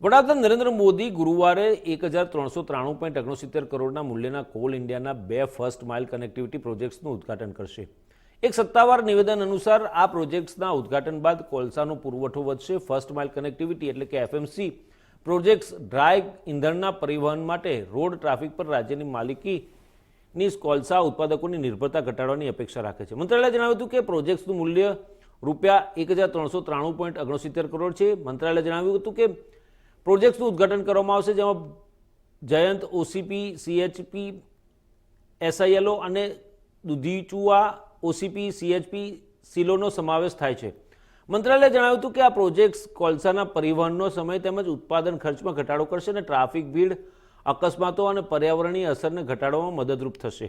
વડાપ્રધાન નરેન્દ્ર મોદી ગુરુવારે એક હજાર ત્રણસો ત્રાણું પોઈન્ટ ઓગણસિત્તેર કરોડના મૂલ્યના કોલ ઇન્ડિયાના બે ફર્સ્ટ માઇલ કનેક્ટિવિટી પ્રોજેક્ટ્સનું ઉદ્ઘાટન કરશે. એક સત્તાવાર નિવેદન અનુસાર આ પ્રોજેક્ટ્સના ઉદ્ઘાટન બાદ કોલસાનો પુરવઠો વધશે. ફર્સ્ટ માઇલ કનેક્ટિવિટી એટલે કે એફએમસી પ્રોજેક્ટ્સ ડ્રાય ઇંધણના પરિવહન માટે રોડ ટ્રાફિક પર રાજ્યની માલિકીની કોલસા ઉત્પાદકોની નિર્ભરતા ઘટાડવાની અપેક્ષા રાખે છે. મંત્રાલયે જણાવ્યું હતું કે પ્રોજેક્ટ્સનું મૂલ્ય રૂપિયા એક હજાર ત્રણસો ત્રાણું પોઈન્ટ ઓગણસિત્તેર કરોડ છે. મંત્રાલયે જણાવ્યું હતું કે પ્રોજેક્ટ્સનું ઉદ્ઘાટન કરવામાં આવશે, જેમાં જયંત, ઓસીપી, સીએચપી, એસઆઈએલઓ અને દુધીચુઆ, ઓસીપી, સીએચપી સિલોનો સમાવેશ થાય છે. મંત્રાલયે જણાવ્યું હતું કે આ પ્રોજેક્ટ્સ કોલસાના પરિવહનનો સમય તેમજ ઉત્પાદન ખર્ચમાં ઘટાડો કરશે અને ટ્રાફિક ભીડ, અકસ્માતો અને પર્યાવરણીય અસરને ઘટાડવામાં મદદરૂપ થશે.